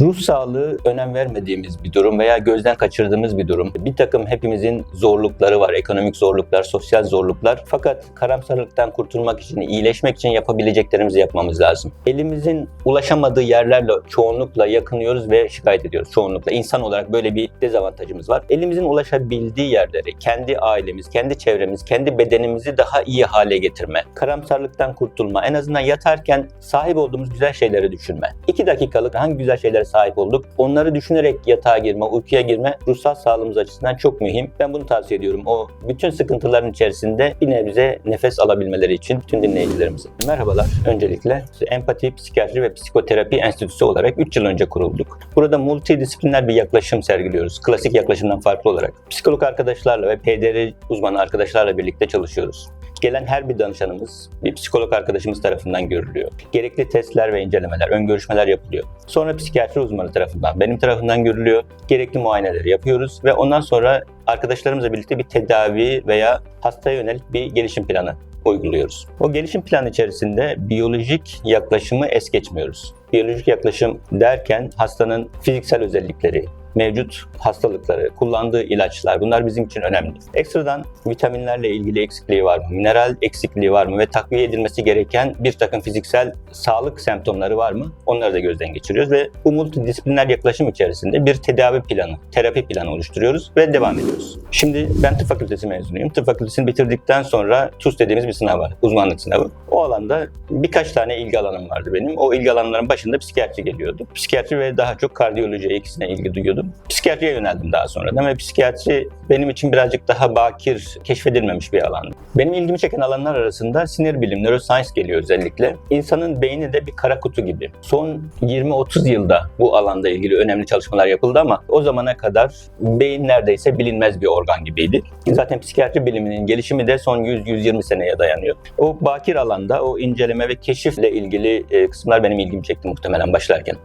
Ruh sağlığı önem vermediğimiz bir durum veya gözden kaçırdığımız bir durum. Bir takım hepimizin zorlukları var, ekonomik zorluklar, sosyal zorluklar. Fakat karamsarlıktan kurtulmak için, iyileşmek için yapabileceklerimizi yapmamız lazım. Elimizin ulaşamadığı yerlerle çoğunlukla yakınıyoruz ve şikayet ediyoruz çoğunlukla. İnsan olarak böyle bir dezavantajımız var. Elimizin ulaşabildiği yerleri, kendi ailemiz, kendi çevremiz, kendi bedenimizi daha iyi hale getirme, karamsarlıktan kurtulma, en azından yatarken sahip olduğumuz güzel şeyleri düşünme. İki dakikalık hangi güzel şeylere sahip olduk, onları düşünerek yatağa girme, uykuya girme ruhsal sağlığımız açısından çok mühim. Ben bunu tavsiye ediyorum. O bütün sıkıntıların içerisinde bir nebze nefes alabilmeleri için bütün dinleyicilerimize. Merhabalar. Öncelikle Empati, Psikiyatri ve Psikoterapi Enstitüsü olarak 3 yıl önce kurulduk. Burada multidisipliner bir yaklaşım sergiliyoruz. Klasik yaklaşımdan farklı olarak. Psikolog arkadaşlarla ve PDR uzmanı arkadaşlarla birlikte çalışıyoruz. Gelen her bir danışanımız bir psikolog arkadaşımız tarafından görülüyor. Gerekli testler ve incelemeler, ön görüşmeler yapılıyor. Sonra psikiyatri uzmanı tarafından, benim tarafından görülüyor. Gerekli muayeneleri yapıyoruz ve ondan sonra arkadaşlarımızla birlikte bir tedavi veya hastaya yönelik bir gelişim planı uyguluyoruz. O gelişim planı içerisinde biyolojik yaklaşımı es geçmiyoruz. Biyolojik yaklaşım derken hastanın fiziksel özellikleri, mevcut hastalıkları, kullandığı ilaçlar bunlar bizim için önemli. Ekstradan vitaminlerle ilgili eksikliği var mı, mineral eksikliği var mı ve takviye edilmesi gereken bir takım fiziksel sağlık semptomları var mı onları da gözden geçiriyoruz ve bu multidisipliner yaklaşım içerisinde bir tedavi planı, terapi planı oluşturuyoruz ve devam ediyoruz. Şimdi ben tıp fakültesi mezunuyum. Tıp fakültesini bitirdikten sonra TUS dediğimiz bir sınav var, uzmanlık sınavı. O alanda birkaç tane ilgi alanım vardı benim. O ilgi alanların başında psikiyatri geliyordu. Psikiyatri ve daha çok kardiyolojiye ikisine ilgi duyuyordum. Psikiyatriye yöneldim daha sonradan ve psikiyatri benim için birazcık daha bakir, keşfedilmemiş bir alan. Benim ilgimi çeken alanlar arasında sinir bilim, neuroscience geliyor özellikle. İnsanın beyni de bir kara kutu gibi. Son 20-30 yılda bu alanda ilgili önemli çalışmalar yapıldı ama o zamana kadar beyin neredeyse bilinmez bir organ gibiydi. Zaten psikiyatri biliminin gelişimi de son 100-120 seneye dayanıyor. O bakir alanda o inceleme ve keşifle ilgili e, kısımlar benim ilgimi çekti muhtemelen başlarken.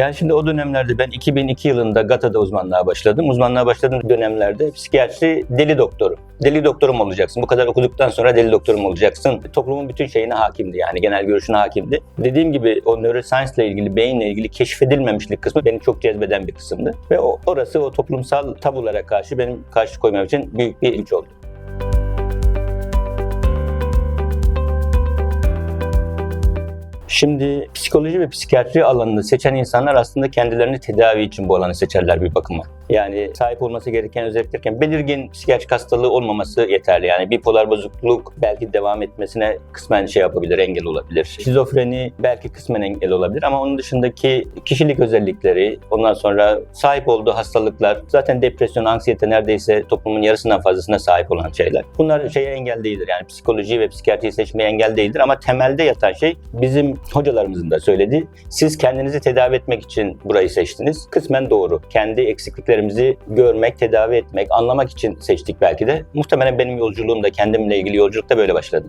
Yani şimdi o dönemlerde ben 2002 yılında GATA'da uzmanlığa başladım. Uzmanlığa başladığım dönemlerde psikiyatri deli doktoru. Deli doktorum olacaksın. Bu kadar okuduktan sonra deli doktorum olacaksın. Toplumun bütün şeyine hakimdi yani genel görüşüne hakimdi. Dediğim gibi o neuroscience ile ilgili, beyinle ilgili keşfedilmemişlik kısmı beni çok cezbeden bir kısımdı. Ve o, orası o toplumsal tabulara karşı benim karşı koymam için büyük bir güç oldu. Şimdi psikoloji ve psikiyatri alanını seçen insanlar aslında kendilerini tedavi için bu alanı seçerler bir bakıma. Yani sahip olması gereken özelliklerken belirgin psikiyatrik hastalığı olmaması yeterli. Yani bipolar bozukluk belki devam etmesine kısmen şey yapabilir, engel olabilir. Şizofreni belki kısmen engel olabilir ama onun dışındaki kişilik özellikleri, ondan sonra sahip olduğu hastalıklar, zaten depresyon, anksiyete neredeyse toplumun yarısından fazlasına sahip olan şeyler. Bunlar şeye engel değildir. Yani psikoloji ve psikiyatriyi seçmeye engel değildir ama temelde yatan şey bizim hocalarımızın da söylediği. Siz kendinizi tedavi etmek için burayı seçtiniz. Kısmen doğru. Kendi eksikliklerimizi görmek, tedavi etmek, anlamak için seçtik belki de. Muhtemelen benim yolculuğum da kendimle ilgili yolculuk da böyle başladı.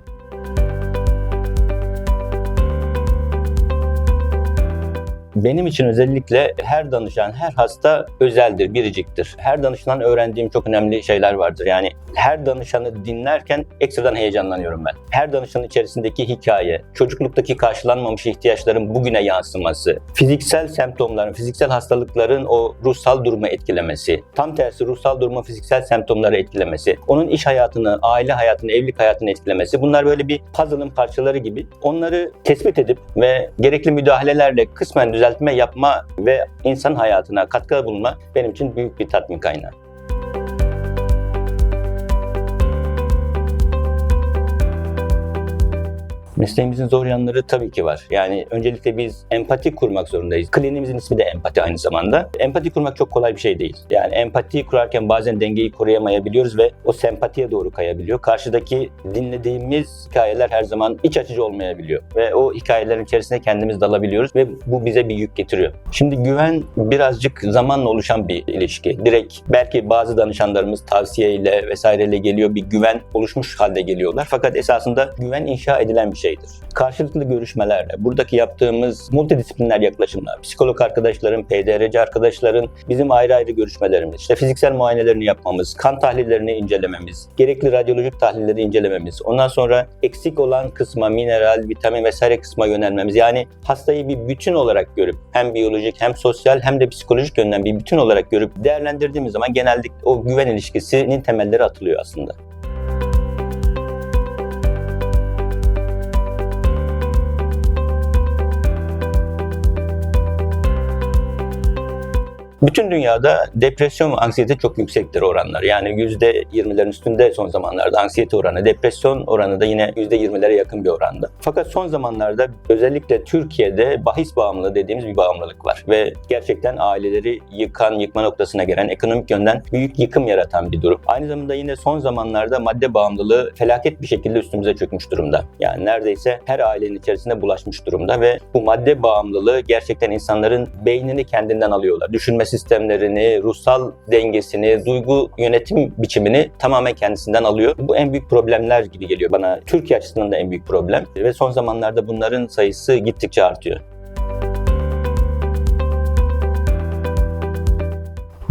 Benim için özellikle her danışan, her hasta özeldir, biriciktir. Her danışandan öğrendiğim çok önemli şeyler vardır. Yani her danışanı dinlerken ekstradan heyecanlanıyorum ben. Her danışanın içerisindeki hikaye, çocukluktaki karşılanmamış ihtiyaçların bugüne yansıması, fiziksel semptomların, fiziksel hastalıkların o ruhsal durumu etkilemesi, tam tersi ruhsal durumu fiziksel semptomları etkilemesi, onun iş hayatını, aile hayatını, evlilik hayatını etkilemesi. Bunlar böyle bir puzzle'ın parçaları gibi. Onları tespit edip ve gerekli müdahalelerle kısmen düzeltme yapma ve insan hayatına katkıda bulunma benim için büyük bir tatmin kaynağı. Mesleğimizin zor yanları tabii ki var. Yani öncelikle biz empati kurmak zorundayız. Kliniğimizin ismi de empati aynı zamanda. Empati kurmak çok kolay bir şey değil. Yani empati kurarken bazen dengeyi koruyamayabiliyoruz ve o sempatiye doğru kayabiliyor. Karşıdaki dinlediğimiz hikayeler her zaman iç açıcı olmayabiliyor. Ve o hikayelerin içerisine kendimiz dalabiliyoruz ve bu bize bir yük getiriyor. Şimdi güven birazcık zamanla oluşan bir ilişki. Direkt belki bazı danışanlarımız tavsiyeyle vesaireyle geliyor. Bir güven oluşmuş halde geliyorlar. Fakat esasında güven inşa edilen bir şey. Düzeydir. Karşılıklı görüşmelerle, buradaki yaptığımız multidisipliner yaklaşımlar, psikolog arkadaşların, PDRC arkadaşların bizim ayrı ayrı görüşmelerimiz, işte fiziksel muayenelerini yapmamız, kan tahlillerini incelememiz, gerekli radyolojik tahlilleri incelememiz, ondan sonra eksik olan kısma, mineral, vitamin vesaire kısma yönelmemiz. Yani hastayı bir bütün olarak görüp hem biyolojik hem sosyal hem de psikolojik yönden bir bütün olarak görüp değerlendirdiğimiz zaman genellikle o güven ilişkisinin temelleri atılıyor aslında. Bütün dünyada depresyon ve anksiyete çok yüksektir oranlar. Yani %20'lerin üstünde son zamanlarda anksiyete oranı, depresyon oranı da yine %20'lere yakın bir oranda. Fakat son zamanlarda özellikle Türkiye'de bahis bağımlılığı dediğimiz bir bağımlılık var. Ve gerçekten aileleri yıkan, yıkma noktasına gelen, ekonomik yönden büyük yıkım yaratan bir durum. Aynı zamanda yine son zamanlarda madde bağımlılığı felaket bir şekilde üstümüze çökmüş durumda. Yani neredeyse her ailenin içerisinde bulaşmış durumda ve bu madde bağımlılığı gerçekten insanların beynini kendinden alıyorlar. Düşünme sistemlerini, ruhsal dengesini, duygu yönetim biçimini tamamen kendisinden alıyor. Bu en büyük problemler gibi geliyor bana. Türkiye açısından da en büyük problem ve son zamanlarda bunların sayısı gittikçe artıyor.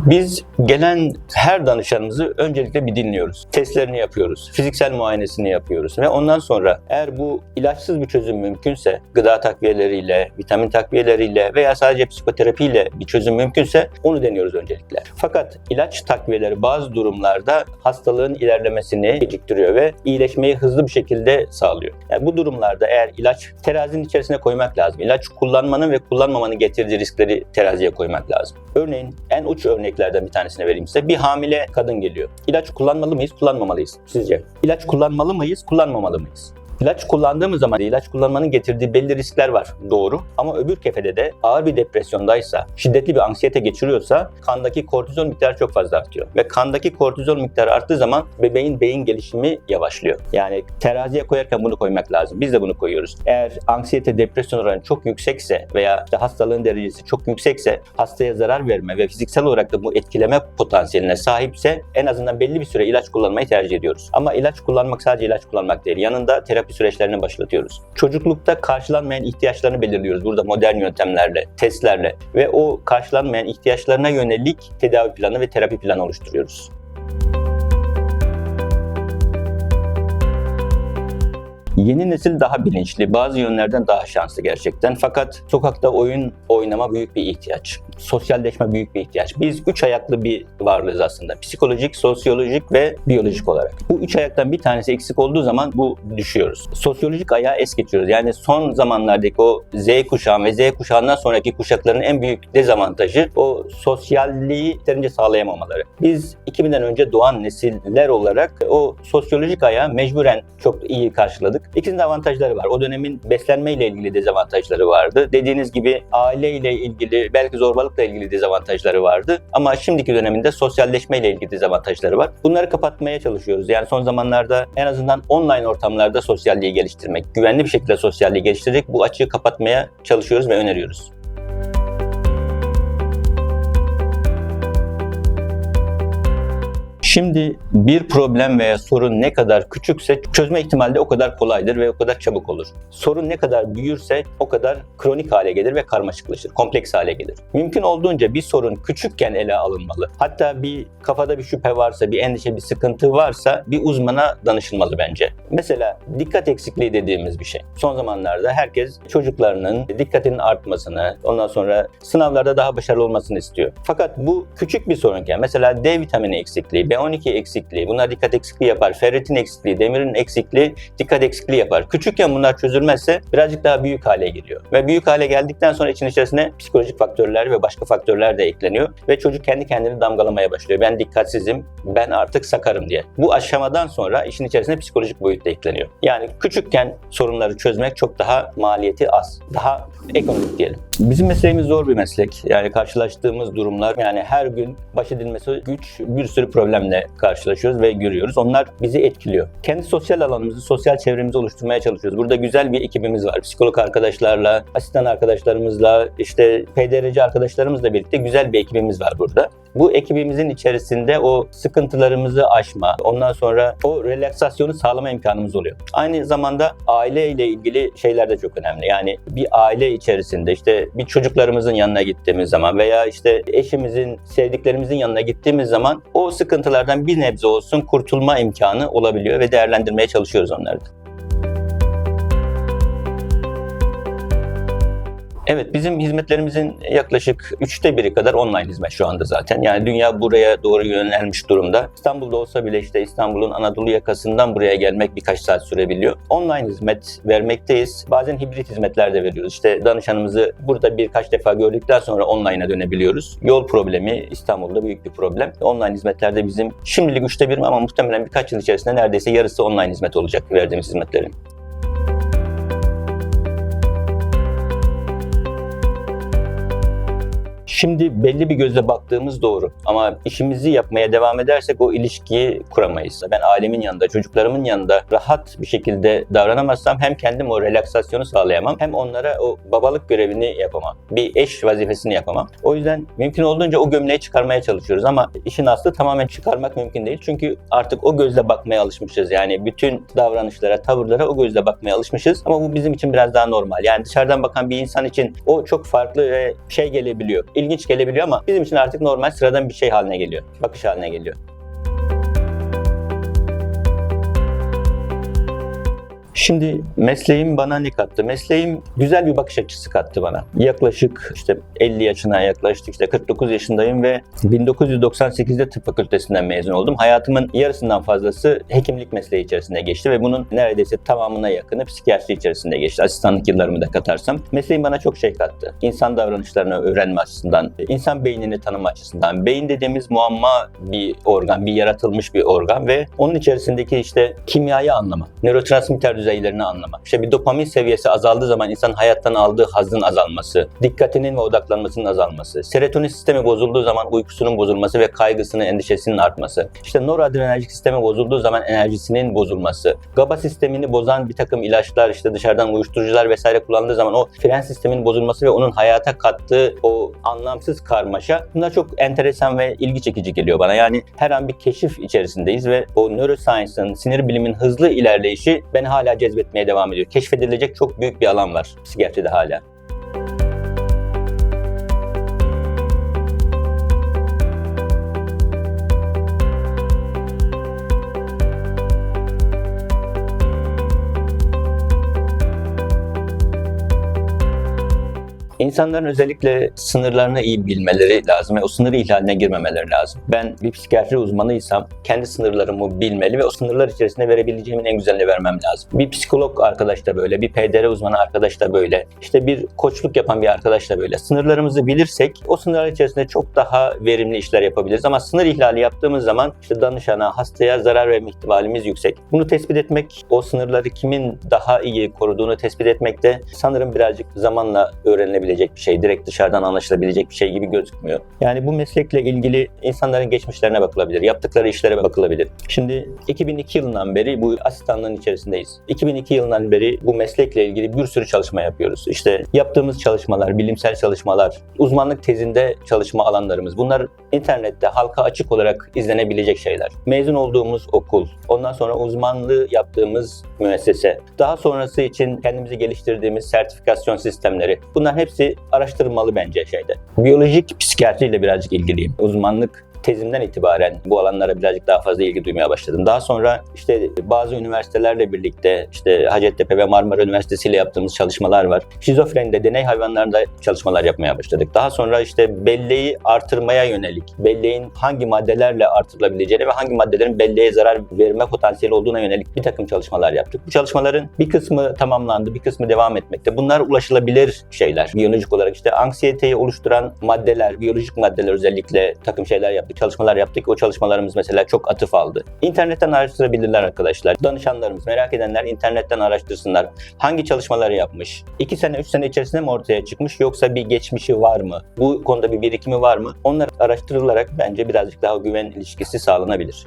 Biz gelen her danışanımızı öncelikle bir dinliyoruz. Testlerini yapıyoruz. Fiziksel muayenesini yapıyoruz. Ve ondan sonra eğer bu ilaçsız bir çözüm mümkünse gıda takviyeleriyle, vitamin takviyeleriyle veya sadece psikoterapiyle bir çözüm mümkünse onu deniyoruz öncelikle. Fakat ilaç takviyeleri bazı durumlarda hastalığın ilerlemesini geciktiriyor ve iyileşmeyi hızlı bir şekilde sağlıyor. Yani bu durumlarda eğer ilaç terazinin içerisine koymak lazım. İlaç kullanmanın ve kullanmamanın getirdiği riskleri teraziye koymak lazım. Örneğin en uç örneklerden bir tanesini vereyim size. Bir hamile kadın geliyor. İlaç kullanmalı mıyız, kullanmamalıyız sizce? İlaç kullanmalı mıyız, kullanmamalı mıyız? İlaç kullandığımız zaman ilaç kullanmanın getirdiği belli riskler var. Doğru. Ama öbür kefede de ağır bir depresyondaysa, şiddetli bir anksiyete geçiriyorsa kandaki kortizol miktarı çok fazla artıyor. Ve kandaki kortizol miktarı arttığı zaman bebeğin beyin gelişimi yavaşlıyor. Yani teraziye koyarken bunu koymak lazım. Biz de bunu koyuyoruz. Eğer anksiyete, depresyon oranı çok yüksekse veya işte hastalığın derecesi çok yüksekse hastaya zarar verme ve fiziksel olarak da bu etkileme potansiyeline sahipse en azından belli bir süre ilaç kullanmayı tercih ediyoruz. Ama ilaç kullanmak sadece ilaç kullanmak değil. Yanında terapi süreçlerini başlatıyoruz. Çocuklukta karşılanmayan ihtiyaçlarını belirliyoruz burada modern yöntemlerle, testlerle ve o karşılanmayan ihtiyaçlarına yönelik tedavi planı ve terapi planı oluşturuyoruz. Yeni nesil daha bilinçli, bazı yönlerden daha şanslı gerçekten. Fakat sokakta oyun oynama büyük bir ihtiyaç. Sosyalleşme büyük bir ihtiyaç. Biz üç ayaklı bir varlığız aslında. Psikolojik, sosyolojik ve biyolojik olarak. Bu üç ayaktan bir tanesi eksik olduğu zaman bu düşüyoruz. Sosyolojik ayağı es geçiyoruz. Yani son zamanlardaki o Z kuşağı ve Z kuşağından sonraki kuşakların en büyük dezavantajı o sosyalliği yeterince sağlayamamaları. Biz 2000'den önce doğan nesiller olarak o sosyolojik ayağı mecburen çok iyi karşıladık. İkisinin de avantajları var. O dönemin beslenmeyle ilgili dezavantajları vardı. Dediğiniz gibi aileyle ilgili, belki zorbalıkla ilgili dezavantajları vardı. Ama şimdiki döneminde sosyalleşmeyle ilgili dezavantajları var. Bunları kapatmaya çalışıyoruz. Yani son zamanlarda en azından online ortamlarda sosyalliği geliştirmek, güvenli bir şekilde sosyalliği geliştirerek bu açığı kapatmaya çalışıyoruz ve öneriyoruz. Şimdi bir problem veya sorun ne kadar küçükse çözme ihtimali de o kadar kolaydır ve o kadar çabuk olur. Sorun ne kadar büyürse o kadar kronik hale gelir ve karmaşıklaşır, kompleks hale gelir. Mümkün olduğunca bir sorun küçükken ele alınmalı. Hatta bir kafada bir şüphe varsa, bir endişe, bir sıkıntı varsa bir uzmana danışılmalı bence. Mesela dikkat eksikliği dediğimiz bir şey. Son zamanlarda herkes çocuklarının dikkatinin artmasını, ondan sonra sınavlarda daha başarılı olmasını istiyor. Fakat bu küçük bir sorunken mesela D vitamini eksikliği, B12 eksikliği, bunlar dikkat eksikliği yapar. Ferritin eksikliği, demirin eksikliği dikkat eksikliği yapar. Küçükken bunlar çözülmezse birazcık daha büyük hale geliyor. Ve büyük hale geldikten sonra için içerisine psikolojik faktörler ve başka faktörler de ekleniyor. Ve çocuk kendi kendini damgalamaya başlıyor. Ben dikkatsizim, ben artık sakarım diye. Bu aşamadan sonra işin içerisine psikolojik boyut da ekleniyor. Yani küçükken sorunları çözmek çok daha maliyeti az. Daha ekonomik diyelim. Bizim mesleğimiz zor bir meslek. Yani karşılaştığımız durumlar yani her gün baş edilmesi güç bir sürü problemle karşılaşıyoruz ve görüyoruz. Onlar bizi etkiliyor. Kendi sosyal alanımızı, sosyal çevremizi oluşturmaya çalışıyoruz. Burada güzel bir ekibimiz var. Psikolog arkadaşlarla, asistan arkadaşlarımızla, işte PDRC arkadaşlarımızla birlikte güzel bir ekibimiz var burada. Bu ekibimizin içerisinde o sıkıntılarımızı aşma, ondan sonra o relaksasyonu sağlama imkanımız oluyor. Aynı zamanda aile ile ilgili şeyler de çok önemli. Yani bir aile içerisinde işte bir çocuklarımızın yanına gittiğimiz zaman veya işte eşimizin, sevdiklerimizin yanına gittiğimiz zaman o sıkıntılardan bir nebze olsun kurtulma imkanı olabiliyor ve değerlendirmeye çalışıyoruz onları da. Evet, bizim hizmetlerimizin yaklaşık üçte biri kadar online hizmet şu anda zaten. Yani dünya buraya doğru yönelmiş durumda. İstanbul'da olsa bile işte İstanbul'un Anadolu yakasından buraya gelmek birkaç saat sürebiliyor. Online hizmet vermekteyiz. Bazen hibrit hizmetler de veriyoruz. İşte danışanımızı burada birkaç defa gördükten sonra online'a dönebiliyoruz. Yol problemi İstanbul'da büyük bir problem. Online hizmetlerde bizim şimdilik üçte bir ama muhtemelen birkaç yıl içerisinde neredeyse yarısı online hizmet olacak verdiğimiz hizmetlerin. Şimdi belli bir gözle baktığımız doğru ama işimizi yapmaya devam edersek o ilişkiyi kuramayız. Ben ailemin yanında, çocuklarımın yanında rahat bir şekilde davranamazsam hem kendim o relaksasyonu sağlayamam hem onlara o babalık görevini yapamam. Bir eş vazifesini yapamam. O yüzden mümkün olduğunca o gömleği çıkarmaya çalışıyoruz ama işin aslı tamamen çıkarmak mümkün değil. Çünkü artık o gözle bakmaya alışmışız. Yani bütün davranışlara, tavırlara o gözle bakmaya alışmışız. Ama bu bizim için biraz daha normal. Yani dışarıdan bakan bir insan için o çok farklı ve şey gelebiliyor. İlginç gelebiliyor ama bizim için artık normal sıradan bir şey haline geliyor. Bakış haline geliyor. Şimdi mesleğim bana ne kattı? Mesleğim güzel bir bakış açısı kattı bana. Yaklaşık işte 50 yaşına yaklaştık işte 49 yaşındayım ve 1998'de tıp fakültesinden mezun oldum. Hayatımın yarısından fazlası hekimlik mesleği içerisinde geçti ve bunun neredeyse tamamına yakını psikiyatri içerisinde geçti. Asistanlık yıllarımı da katarsam. Mesleğim bana çok şey kattı. İnsan davranışlarını öğrenme açısından, insan beynini tanıma açısından. Beyin dediğimiz muamma bir organ, bir yaratılmış bir organ ve onun içerisindeki işte kimyayı anlama, nörotransmitter düzeylerini anlamak. İşte bir dopamin seviyesi azaldığı zaman insan hayattan aldığı hazın azalması, dikkatinin ve odaklanmasının azalması, serotonin sistemi bozulduğu zaman uykusunun bozulması ve kaygısının, endişesinin artması, işte noradrenerjik sistemi bozulduğu zaman enerjisinin bozulması, GABA sistemini bozan bir takım ilaçlar, işte dışarıdan uyuşturucular vesaire kullandığı zaman o fren sisteminin bozulması ve onun hayata kattığı o anlamsız karmaşa bunlar çok enteresan ve ilgi çekici geliyor bana. Yani her an bir keşif içerisindeyiz ve o neuroscience'ın, sinir bilimin hızlı ilerleyişi beni hala cezbetmeye devam ediyor. Keşfedilecek çok büyük bir alan var psikiyatride hala. İnsanların özellikle sınırlarını iyi bilmeleri lazım ve o sınır ihlaline girmemeleri lazım. Ben bir psikiyatri uzmanıysam kendi sınırlarımı bilmeli ve o sınırlar içerisinde verebileceğimin en güzelini vermem lazım. Bir psikolog arkadaş da böyle, bir PDR uzmanı arkadaş da böyle, işte bir koçluk yapan bir arkadaş da böyle. Sınırlarımızı bilirsek o sınırlar içerisinde çok daha verimli işler yapabiliriz ama sınır ihlali yaptığımız zaman işte danışana, hastaya zarar verme ihtimalimiz yüksek. Bunu tespit etmek, o sınırları kimin daha iyi koruduğunu tespit etmek de sanırım birazcık zamanla öğrenilebilir anlaşılabilecek bir şey, direkt dışarıdan anlaşılabilecek bir şey gibi gözükmüyor. Yani bu meslekle ilgili insanların geçmişlerine bakılabilir, yaptıkları işlere bakılabilir. Şimdi 2002 yılından beri bu asistanlığın içerisindeyiz. 2002 yılından beri bu meslekle ilgili bir sürü çalışma yapıyoruz. İşte yaptığımız çalışmalar, bilimsel çalışmalar, uzmanlık tezinde çalışma alanlarımız. Bunlar internette halka açık olarak izlenebilecek şeyler. Mezun olduğumuz okul, ondan sonra uzmanlığı yaptığımız müessese, daha sonrası için kendimizi geliştirdiğimiz sertifikasyon sistemleri. Bunlar hepsi araştırılmalı bence şeyde. Biyolojik psikiyatriyle birazcık ilgiliyim. Uzmanlık tezimden itibaren bu alanlara birazcık daha fazla ilgi duymaya başladım. Daha sonra işte bazı üniversitelerle birlikte işte Hacettepe ve Marmara Üniversitesi ile yaptığımız çalışmalar var. Şizofrenide deney hayvanlarında çalışmalar yapmaya başladık. Daha sonra işte belleği artırmaya yönelik, belleğin hangi maddelerle artırılabileceğini ve hangi maddelerin belleğe zarar verme potansiyeli olduğuna yönelik bir takım çalışmalar yaptık. Bu çalışmaların bir kısmı tamamlandı, bir kısmı devam etmekte. Bunlar ulaşılabilir şeyler. Biyolojik olarak işte anksiyeteyi oluşturan maddeler, biyolojik maddeler özellikle takım şeyler yaptık çalışmalar yaptık. O çalışmalarımız mesela çok atıf aldı. İnternetten araştırabilirler arkadaşlar. Danışanlarımız, merak edenler internetten araştırsınlar. Hangi çalışmaları yapmış? 2 sene, 3 sene içerisinde mi ortaya çıkmış yoksa bir geçmişi var mı? Bu konuda bir birikimi var mı? Onları araştırılarak bence birazcık daha güven ilişkisi sağlanabilir.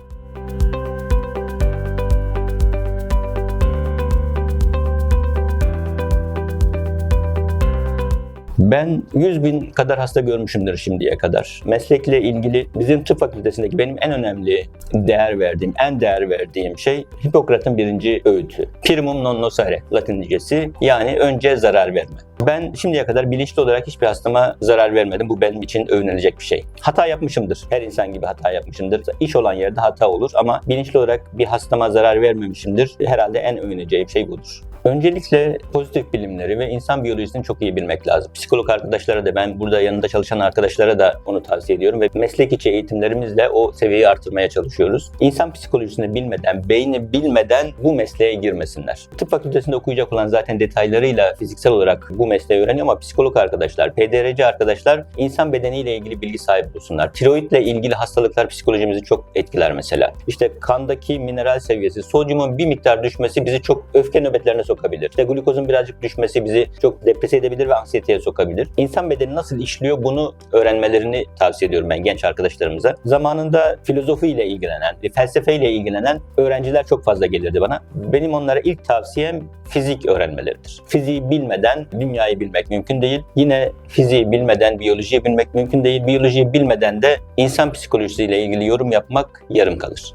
Ben 100 bin kadar hasta görmüşümdür şimdiye kadar. Meslekle ilgili bizim tıp fakültesindeki benim en önemli değer verdiğim, en değer verdiğim şey Hipokrat'ın birinci öğütü. Primum non nocere latincesi yani önce zarar verme. Ben şimdiye kadar bilinçli olarak hiçbir hastama zarar vermedim. Bu benim için övünülecek bir şey. Hata yapmışımdır. Her insan gibi hata yapmışımdır. İş olan yerde hata olur ama bilinçli olarak bir hastama zarar vermemişimdir. Herhalde en övüneceğim şey budur. Öncelikle pozitif bilimleri ve insan biyolojisini çok iyi bilmek lazım. Psikolog arkadaşlara da ben burada yanında çalışan arkadaşlara da onu tavsiye ediyorum ve meslek içi eğitimlerimizle o seviyeyi artırmaya çalışıyoruz. İnsan psikolojisini bilmeden, beyni bilmeden bu mesleğe girmesinler. Tıp fakültesinde okuyacak olan zaten detaylarıyla fiziksel olarak bu mesleği öğreniyor ama psikolog arkadaşlar, PDRC arkadaşlar insan bedeniyle ilgili bilgi sahibi olsunlar. Tiroidle ilgili hastalıklar psikolojimizi çok etkiler mesela. İşte kandaki mineral seviyesi, sodyumun bir miktar düşmesi bizi çok öfke nöbetlerine sokabilir. İşte glukozun birazcık düşmesi bizi çok deprese edebilir ve anksiyeteye sokabilir. İnsan bedeni nasıl işliyor bunu öğrenmelerini tavsiye ediyorum ben genç arkadaşlarımıza. Zamanında filozofi ile ilgilenen, felsefe ile ilgilenen öğrenciler çok fazla gelirdi bana. Benim onlara ilk tavsiyem fizik öğrenmeleridir. Fiziği bilmeden dünyayı bilmek mümkün değil. Yine fiziği bilmeden biyolojiyi bilmek mümkün değil. Biyolojiyi bilmeden de insan psikolojisiyle ilgili yorum yapmak yarım kalır.